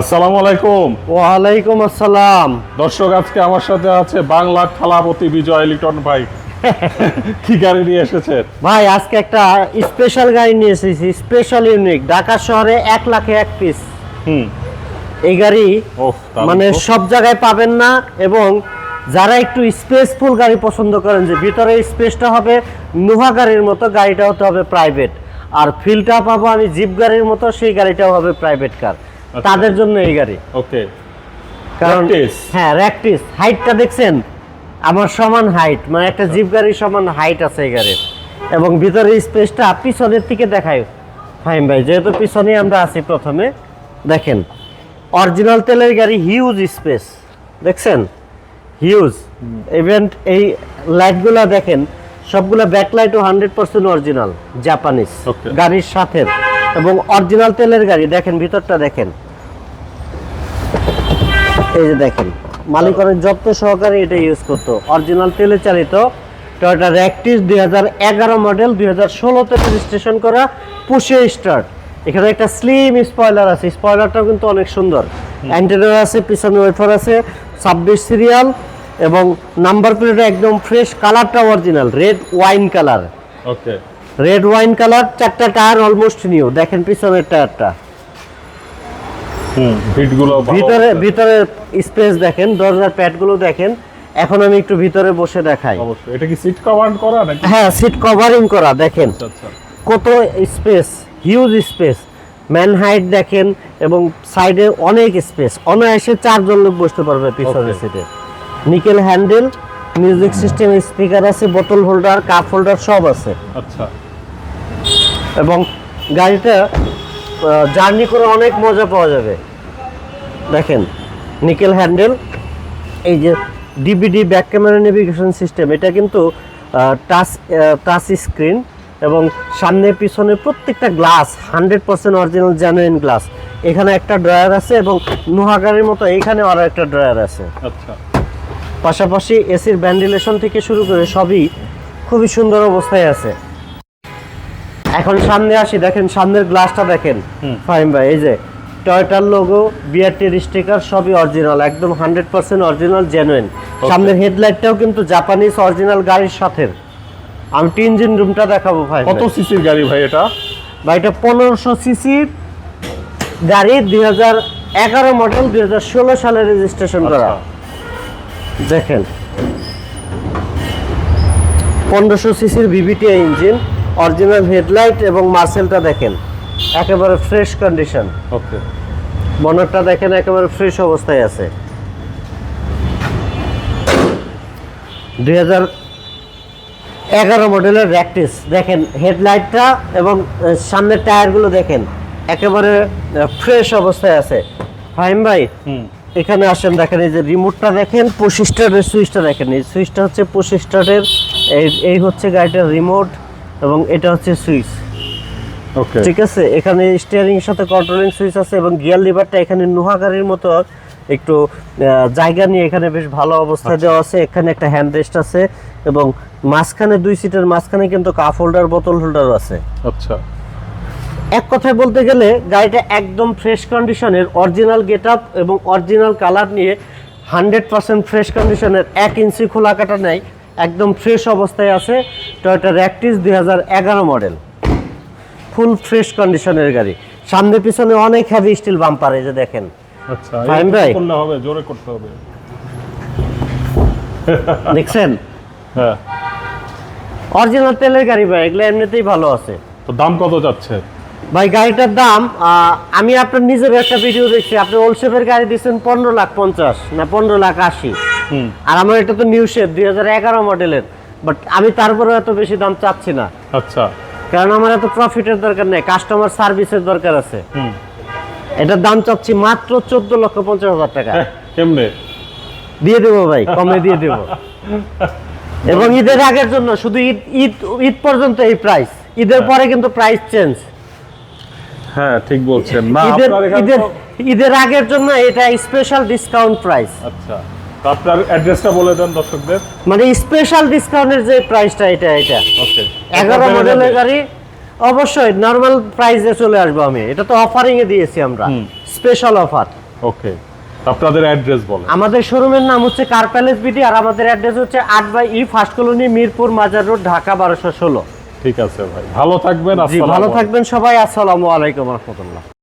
আসসালামু আলাইকুম। ওয়ালাইকুম আসসালাম। দর্শক আজকে আমার সাথে আছে বাংলার থালাপতি বিজয় লিটন ভাই। কি গাড়ি নিয়ে এসেছেন ভাই আজকে একটা স্পেশাল গাড়ি নিয়ে এসেছি স্পেশাল ইউনিক ঢাকা শহরে এক লাখে এক পিস হুম। এই গাড়ি মানে সব জায়গায় পাবেন না এবং যারা একটু স্পেসফুল গাড়ি পছন্দ করেন যে ভিতরে স্পেসটা হবে নোভা গাড়ির মতো গাড়িটা হতে হবে প্রাইভেট আর ফিলটা পাবো আমি জিপ গাড়ির মতো সেই গাড়িটাও হবে প্রাইভেট কার তাদের জন্য এই গাড়ি। ওকে। কারণ? হ্যাঁ র্যাকটিস হাইটটা দেখছেন? আমার সমান হাইট মানে একটা জিপ গাড়ির সমান হাইট আছে এই গাড়ির। এবং ভিতরে স্পেসটা পিছনের থেকে দেখায় ফাইন ভাই যেহেতু পিছনে আমরা আছি প্রথমে দেখেন। অরিজিনাল তেলের গাড়ি হিউজ স্পেস দেখছেন? হিউজ ইভেন্ট এই লাইটগুলা দেখেন সবগুলা ব্যাকলাইটও হান্ড্রেড পার্সেন্ট অরিজিনাল জাপানিজ গাড়ির সাথে। এবং অরিজিনাল তেলের গাড়ি দেখেন ভিতরটা দেখেন। এই যে দেখেন মালিক অনেক যত্ন সহকারে এটা ইউজ করতো। অরিজিনাল তেলে চালিত টয়োটা র্যাকটিস দুই হাজার এগারো মডেল দুই হাজার ষোলোতে রেজিস্ট্রেশন করা পুষে স্টার্ট এখানে একটা স্লিম স্পয়লার আছে স্পয়লারটাও কিন্তু অনেক সুন্দর। অ্যান্টেরিয়র আছে পিছনে ওয়েফার আছে ছাব্বিশ সিরিয়াল এবং নাম্বার প্লেট একদম ফ্রেশ কালারটা original red wine colour okay red wine colour চারটা টায়ার অলমোস্ট নিউ দেখেন পিছনের টায়ারটা ভালো ভিতরে। ভিতরে স্পেস দেখেন দরজার প্যাডগুলো দেখেন। এখন আমি একটু ভিতরে বসে দেখাই। অবশ্যই। এটা কি সিট কভার করা নাকি? হ্যাঁ সিট কভারিং করা দেখেন। আচ্ছা আচ্ছা। কত space huge space man height দেখেন এবং সাইডে অনেক স্পেস অনায়াসে চারজন লোক বসতে পারবে পিছনের. সিটে nickel handle music system speaker আছে বোতল হোল্ডার কাপ হোল্ডার সব আছে। আচ্ছা। এবং গাড়িটা জার্নি করে অনেক মজা পাওয়া যাবে। দেখেন নিকেল হ্যান্ডেল এই যে DVD back camera navigation system এটা কিন্তু টাচ টাচ স্ক্রিন এবং সামনে পিছনে প্রত্যেকটা glass hundred percent original genuine glass. এখানে একটা ড্রয়ার আছে এবং নোহাগারের মতো এখানে আরও একটা ড্রয়ার আছে। আচ্ছা। পাশাপাশি এসির ভেন্টিলেশন থেকে শুরু করে সবই খুবই সুন্দর অবস্থায় আছে। এখন সামনে আসি দেখেন সামনের গ্লাসটা দেখেন। হুম। ফাইম ভাই এই যে টয়টার লোগো বিআরটির স্টিকার সবই অরিজিনাল একদম হান্ড্রেড পার্সেন্ট অরিজিনাল জেনুইন সামনের হেডলাইটটাও কিন্তু জাপানিজ অরিজিনাল গাড়ির সাথে আমি ইঞ্জিন রুমটা দেখাবো ভাই। কত সিসির গাড়ি ভাই এটা? ভাই এটা পনেরোশো সিসির গাড়ি দুই হাজার এগারো মডেল দুই হাজার ষোলো সালে রেজিস্ট্রেশন করা। আচ্ছা দেখেন। পনেরোশো সিসির বিবিটি ইঞ্জিন অরিজিনাল হেডলাইট এবং মার্সেলটা দেখেন একেবারে ফ্রেশ কন্ডিশন। ওকে। বনারটা দেখেন একেবারে ফ্রেশ অবস্থায় আছে। দুই হাজার এগারো মডেলের র্যাকটিস দেখেন হেডলাইটটা এবং সামনের টায়ারগুলো দেখেন একেবারে ফ্রেশ অবস্থায় আছে। ফাহিম ভাই এখানে আসেন দেখেন এই যে রিমোটটা দেখেন পুশ স্টার্টের সুইচটা দেখেন এই সুইচটা হচ্ছে পুশ স্টার্টের এই এই হচ্ছে গাড়িটার রিমোট। এবং এটা হচ্ছে সুইচ। ওকে ঠিক আছে? এখানে স্টিয়ারিং এর সাথে কন্ট্রোলিং সুইচ আছে এবং গিয়ার লিভারটা এখানে নোহা গাড়ির মতো একটু জায়গা নিয়ে এখানে বেশ ভালো অবস্থায় দেওয়া আছে। এখানে একটা হ্যান্ড রেস্ট আছে এবং মাঝখানে দুই সিটের মাঝখানে কিন্তু কাপ হোল্ডার বোতল হোল্ডার আছে। আচ্ছা। এক কথায় বলতে গেলে গাড়িটা একদম ফ্রেশ কন্ডিশনের অরিজিনাল গেট আপ এবং অরিজিনাল কালার নিয়ে হান্ড্রেড পার্সেন্ট ফ্রেশ কন্ডিশনের এক ইঞ্চি খোলা কাটা নেই। একদম ফ্রেশ অবস্থায় আছে টয়োটা র্যাকটিস দুই হাজার এগারো মডেল ফুল ফ্রেশ কন্ডিশনের গাড়ি। সামনে পিছনে অনেক হ্যাভি স্টিল বাম্পার এই যে দেখেন। আচ্ছা ভাই? হবে জোরে করতে হবে। দেখছেন? হ্যাঁ। অরিজিনাল তেলের গাড়ি ভাই এগুলো এমনিতেই ভালো আছে। তো দাম কত যাচ্ছে? ভাই গাড়িটার দাম আহ, আমি আপনার নিজের একটা ভিডিও দেখছি। আপনি ওলসেপের গাড়ি দিচ্ছেন পনেরো লাখ পঞ্চাশ না পনেরো লাখ আশি। আর আমার এটা তো নিউ শেপ দুই হাজার এগারো মডেলের বাট আমি তারপরেও এত বেশি দাম চাচ্ছি না। আচ্ছা। কারণ আমার এত প্রফিটের দরকার নেই কাস্টমার সার্ভিসের দরকার আছে। এটার দাম চাচ্ছি মাত্র চোদ্দ লক্ষ পঞ্চাশ হাজার টাকা। হ্যাঁ, কেমনে? দিয়ে দেবো ভাই কমে দিয়ে দেবো। এবং ঈদের আগের জন্য শুধু ঈদ ঈদ ঈদ পর্যন্ত এই প্রাইস ঈদের পরে কিন্তু প্রাইস চেঞ্জ হ্যাঁ ঠিক বলছেন। না ঈদের ঈদের ঈদের আগের জন্য এটা স্পেশাল ডিসকাউন্ট প্রাইস আচ্ছা। আপনার অ্যাড্রেসটা বলে দেন দর্শকদের। মানে স্পেশাল ডিসকাউন্টের যে প্রাইসটা এটা এটা। ওকে এগারো মডেলের গাড়ি অবশ্যই নর্মাল প্রাইসে চলে আসব আমি। এটা তো অফারিং এ দিয়েছি আমরা। স্পেশাল অফার ওকে আপনাদের অ্যাড্রেস বলেন। আমাদের শোরুমের নাম হচ্ছে কার প্যালেস বিডি আর আমাদের অ্যাড্রেস হচ্ছে আট by E first colony Mirpur Mazar road Dhaka বারোশো ষোলো। ঠিক আছে ভাই। ভালো থাকবেন আসসালামু ভালো থাকবেন সবাই। আসসালামু আলাইকুম রহমতুল্লাহ।